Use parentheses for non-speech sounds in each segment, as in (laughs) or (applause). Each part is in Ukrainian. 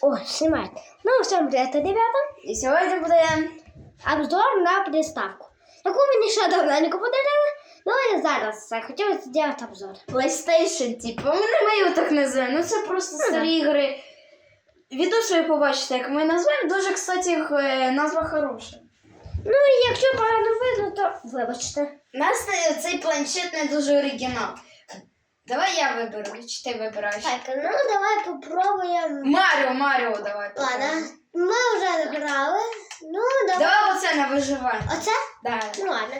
О, снимает. Ну, всем привет, ребята. І сьогодні буде Обзор на приставку. Яку мені ще давненько подарили. Ну, я зараз я хотіла зробити обзор. PlayStation, типу. Ми не ми так називаємо. Ну це просто Ну, старі ігри. Відео, що ви побачите, як ми назвемо, дуже, кстати, їх, е, назва хороша. Ну, і якщо погано видно, то вибачте. У нас е, цей планшет не дуже оригінал. Давай я виберу, чи ти вибираєш? Так, ну давай попробуємо. Маріо, Маріо, давай. Ладно, попробуємо. ми вже грали. Ну, давай. Давай оце на виживання. Оце? Да. Ну ладно.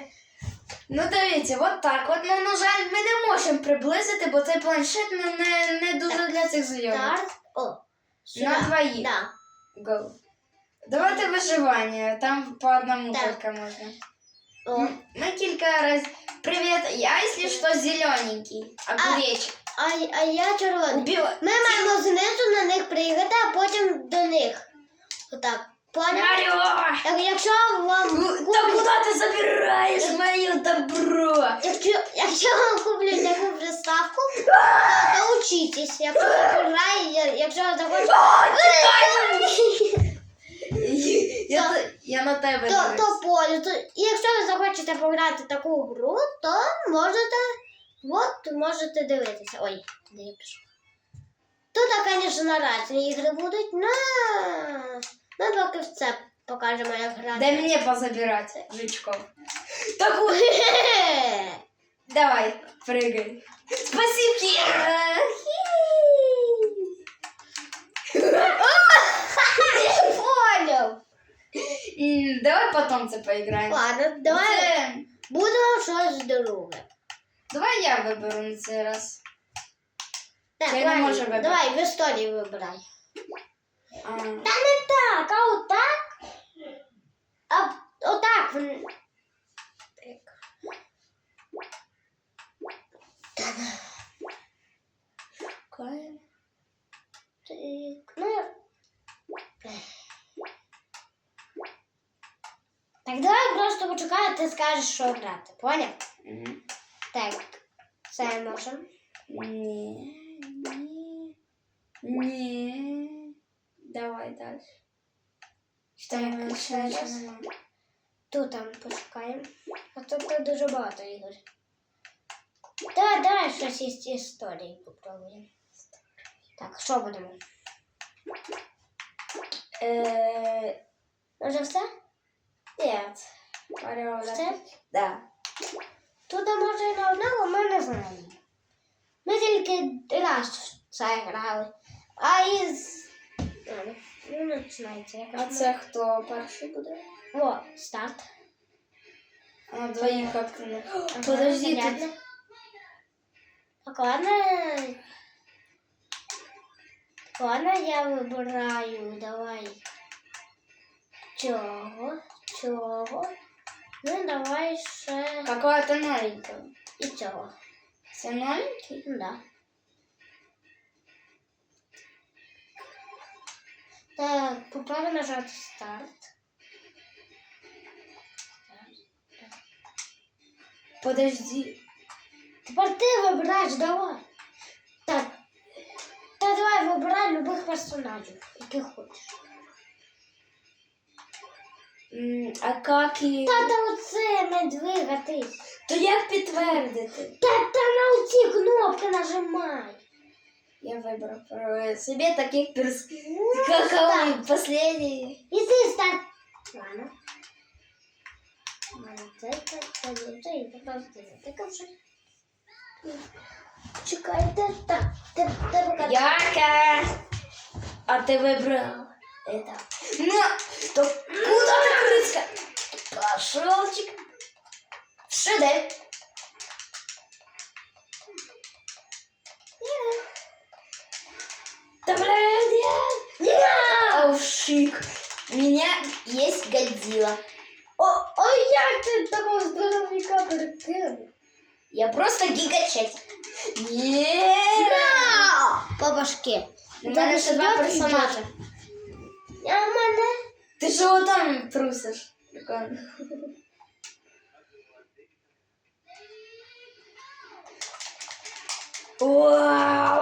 Ну дивіться, от так. От, ну, на жаль, ми не можемо приблизити, бо цей планшет ну, не, не дуже для цих знайомих. Старт. О. На сюди. двоїх. Да. Go. Давайте виживання, там по одному Так. только можна. О. М, Мы кілька раз. Я, если что, зелененький. Огуречек. А, а я червоний. Убила. Ми маємо знизу на них приїхати, а потім до них. Отак. Марио! Так, якщо вам Ну, Да куда ты забираешь мое добро? якщо, якщо вам куплять таку приставку, то, (laughs) то учитесь. (laughs) Якщо ви пограєте, якщо захочете, Я, т- я на тебе то, дивлюсь. то поле. То, і якщо ви захочете пограти таку гру, то можете, от можете дивитися. Ой, де я пішов. Тут, звісно, різні ігри будуть, но ми поки в це покажемо, як грати. Дай мне позабирать жучков. Так вот, давай, прыгай. Спасибо. М, Давай потом це поиграем. Ладно, давай Це- будемо щось друге. Давай я виберу на цей раз. Так, Це не давай, може вибрати. давай в історії вибирай. А, Та не так, а отак. А отак. м. Так. шукаємо. Так, ну. Так, давай просто почекай, ти скажеш, що грати. Поняв? Мгм. Так, це можемо. Ні, ні, ні. Давай далі. Що Так, там ще ще раз. нема? Тут там пошукаємо. А тут тут дуже багато ігор. Давай, давай щось із історії попробуємо. Так, що будемо? Е, Може все? Нет. Марио, да. Тут може і на одного, ми не знаємо. Ми тільки раз це грали. А із. Ладно, Ну, не починається. А Яка це хто перший буде? О, старт. А на двоїх не. Ага, Подожди, понятно. тут. Так, ладно. Так, ладно, я вибираю. Давай. Цього, цього. Ну, давай ще Какого-то новенького. і цього. Це новенький? Ну, да. Так, попробуй нажати старт. Подожди. Тепер ти вибираєш, давай. Так. Та давай вибирай любих персонажів, яких хочеш. М, А как і. Та та оце не двигатись. То як підтвердити? Та та на оці кнопки нажимай. Я вибрав про собі таких перс... Ну, Каковий так. последний. І ти старт. Ладно. Ладно, Це це це це це просто таке вже. Чекайте, так, ти ти поки. Яка? А ти вибрав Это... На! Да куда ты, крыска? Пошелчик. Шедель. Шик. У меня есть Годзилла. О, о, я ты такого здоровяка прикинул. Я просто гигачать. Нет! Да! По башке. У два персонажа. Там трусиш? Прикольно. Вау!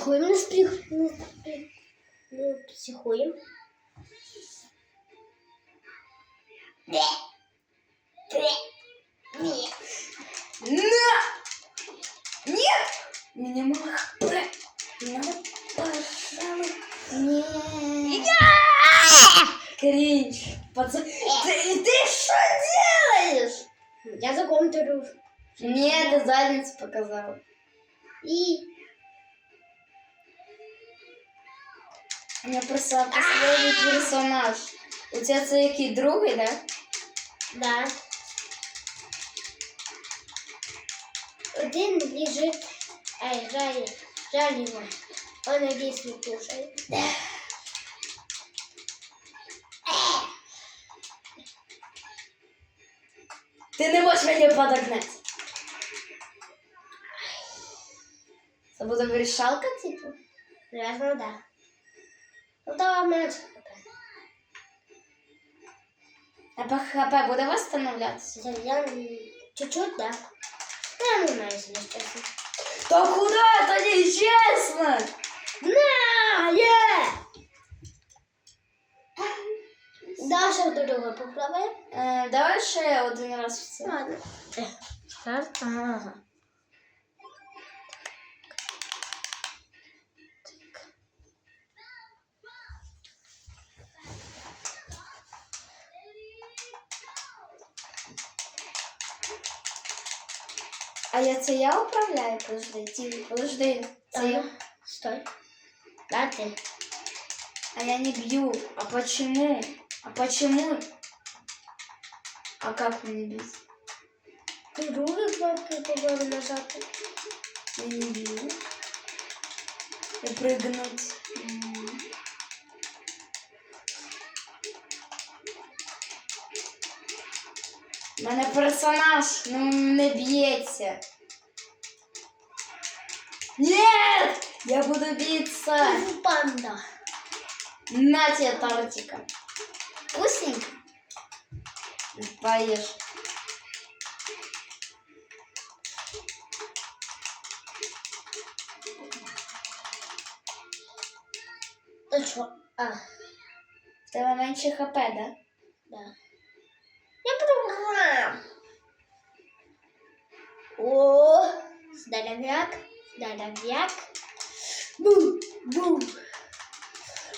Ладно, не психуємо, не спіх... не, спі- не психуємо. На! Нет! Меня мало хп. Надо, пожалуй, Ні. Кринж. Пацан, ты, ты что делаешь? Я за контуру. Нет, ты задницу показал. І Не представте свій персонаж. У тебе це який другий, да? Да. Один лежит, ай, жаль, жаль его. Он надеюсь не кушает. Типу? Да. Ты не можешь меня подогнать. Это буду решалка, типа? Наверное, да. Ну давай менше. А по ХП буде восстановлятися? Я чуть-чуть, да. Я не знаю, если честно. Та куди? Це нечесно! На, є! Даша дорогу попробує. Е, давай ще один раз в це. Ладно. Старт. Ага. Я це я управляю? Подожди, ті, подожди. Це я. Стой. Да, ты. А я не бью. А почему? А почему? А как мне бить? Ты другой кнопкой нажать. Я не бью. И прыгнуть. У мене персонаж ну, не б'ється. Нет! Я буду биться! Панда. На тебе тортика. Вкусненько? Поешь. Ну что? А, В тебе менше хп, да? да. здоровяк, здоровяк. Бу, бу.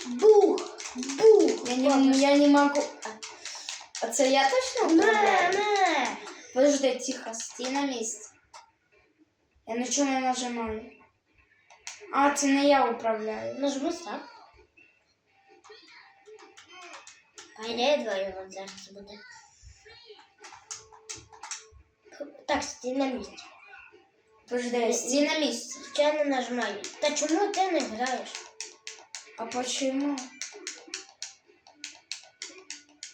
Бу, бу. Я не, я не могу. А, а це я точно На, управляю? на. Подожди, тихо, стій на місці. Я нічого не нажимаю. А, це не я управляю. Нажми старт. А я двоє от зараз буде. Так, стій на місці. Подожди, стій на місці. Я не нажимаю. Та чому ти не граєш? А почему?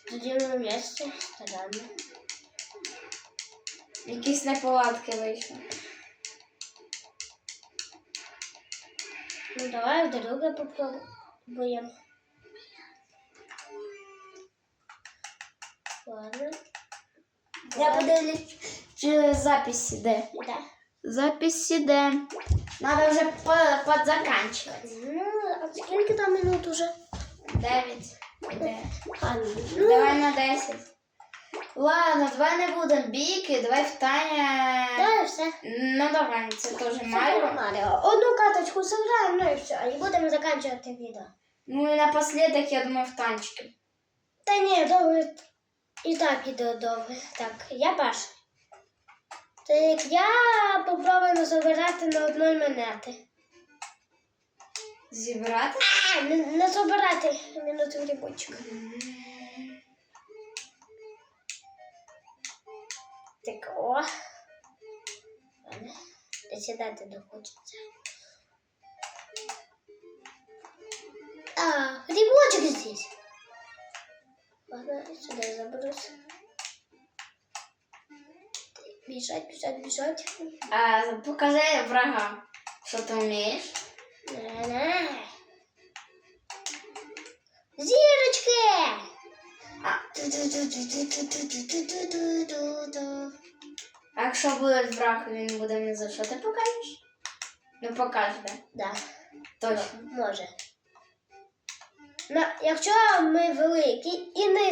Тоді на місці, странно. Якісь неполадки вийшли. Ну давай в друге попробуємо. Ладно. Я подивлюсь, чи запись іде. Да. Запись іде. Надо вже по- подзаканчувати. Ну, а скільки там минут уже? Дев'ять. А, Давай ну, на 10. Ладно, давай не будемо бійки, давай в Таня. да, все. Ну давай, це теж Маріо. Маріо. Одну каточку зіграємо, ну і все. І будемо закінчувати відео. Ну і напоследок, я думаю, в танчики. Та ні, довго. І так іде довго. Так, я Так, я попробую забирати на одної монети. Зібрати? А, не, не забирати минуту грибочок. Так, о. Ладно, Досідати дохочеться. А, грибочек здесь. Ладно, сюда заберусь. Бежать, бежать, бежать. А, покажи врага, что ты умеешь. На. Зирочки! А. а якщо буде враг, він буде мені за що ти покажеш? Ну покажеш. Да? Да. Точно. Може. Но, якщо ми великі і не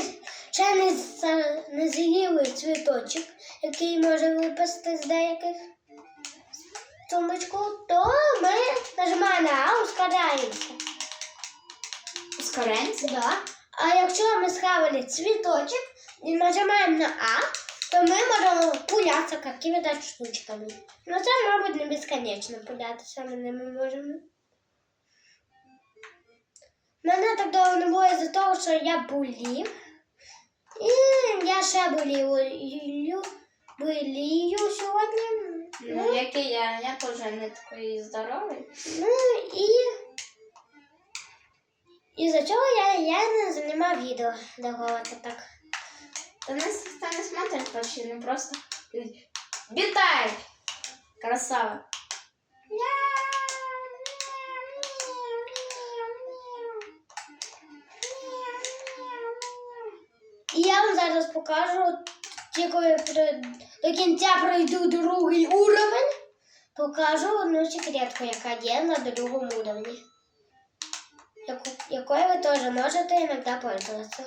ще не, не з'їли цвіточок, який може випасти з деяких сумочку, то ми нажимаємо на А, ускоряємося. Ускоренці? Да. А якщо ми схавали цвіточок і нажимаємо на А, то ми можемо пулятися какими-то штучками. Ну це, мабуть, не безконечно пулятися ми ними можемо. Мене так довго не було з-за того, що я болів. І я ще болію, болію сьогодні. Ну, який я, я теж не такий здоровий. Ну і. І за цього я, я не знімав відео довго так. Та нас ніхто не смотрить вообще, не просто. Вітай! Красава. І я вам зараз покажу, тільки до кінця пройду другий уровень. Покажу одну секретку, яка є на другому уровні. Якою ви теж можете іноді пользуватися.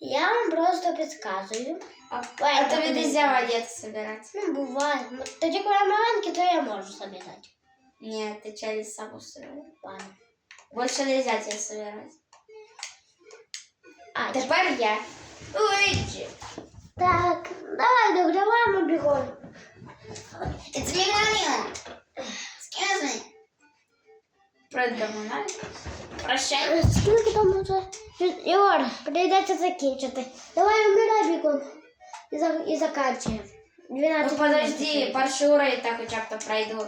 Я вам просто підказую. А, а тобі нельзя не валет собирать. Ну. Ну, Тоді, коли я маленький, то я можу собі дати. Нет, ты через сам собирай. Ладно. Больше нельзя тебе собирать. А, Тепер я. Уйди. так, давай дограваємо бігом. It's me, Mario. Excuse me. Пройдемо навіть. Прощай. Е, Скільки там уже? Ігор, прийдеться закінчити. Давай вмирай бігом. І, за, і заканчуємо. 12 Ну подожди, перший уровень так хоча б то пройду.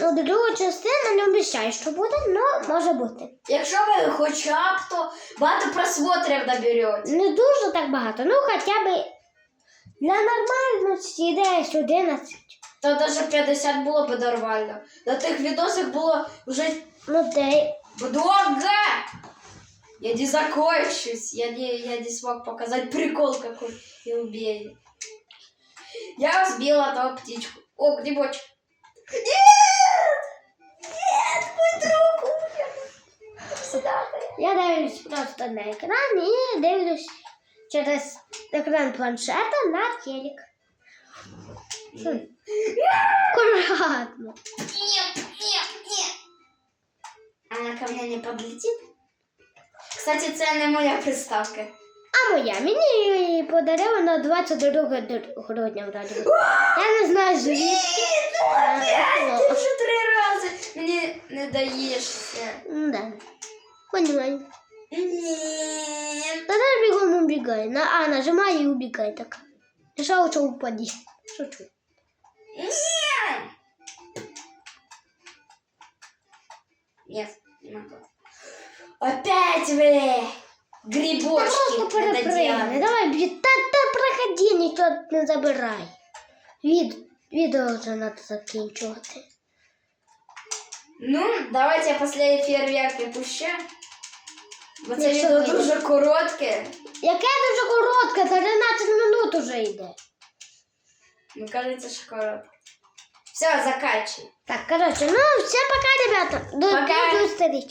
Ну, другу частину не обіцяю, що буде, але може бути. Якщо ви хоча б то багато просмотрів наберете. Не дуже так багато, ну хоча б для нормальності десь 11. То навіть 50 було б нормально. На тих відосах було вже Ну, де много. Я не закончусь. Я не, я не смог показать прикол какой и убей. Я сбила того птичку. О, грибочек. Просто на екран і дивлюсь через екран планшета на телек. Аккуратно. Нет, нет, нет. Она ко мне не подлетит? Кстати, це не моя приставка. А моя мені її подарили на 22 ду- грудня вроді. би. Я не знаю звідки. Ну опять, ти вже три рази мені не даєшся. Да. Понимаю. Ні. Тогда бегом убегай. На А нажимай и убегай так. Решал, что упади. Шучу. Ні. Нет, не могу. Опять вы! Грибочки Просто перепрыгни. недоделанные. Давай, бі- та, та проходи, нічого не забирай. Від, відео вже треба закінчувати. Ну, давайте після фейерверки пущу. Бо це Якщо відео вийде. дуже коротке. Яке дуже коротке, 13 минут уже йде. Ну, кажеться, що коротке. Все, заканчивай. Так, короче, ну, всем пока, ребята. До, Пока. до зустрічі.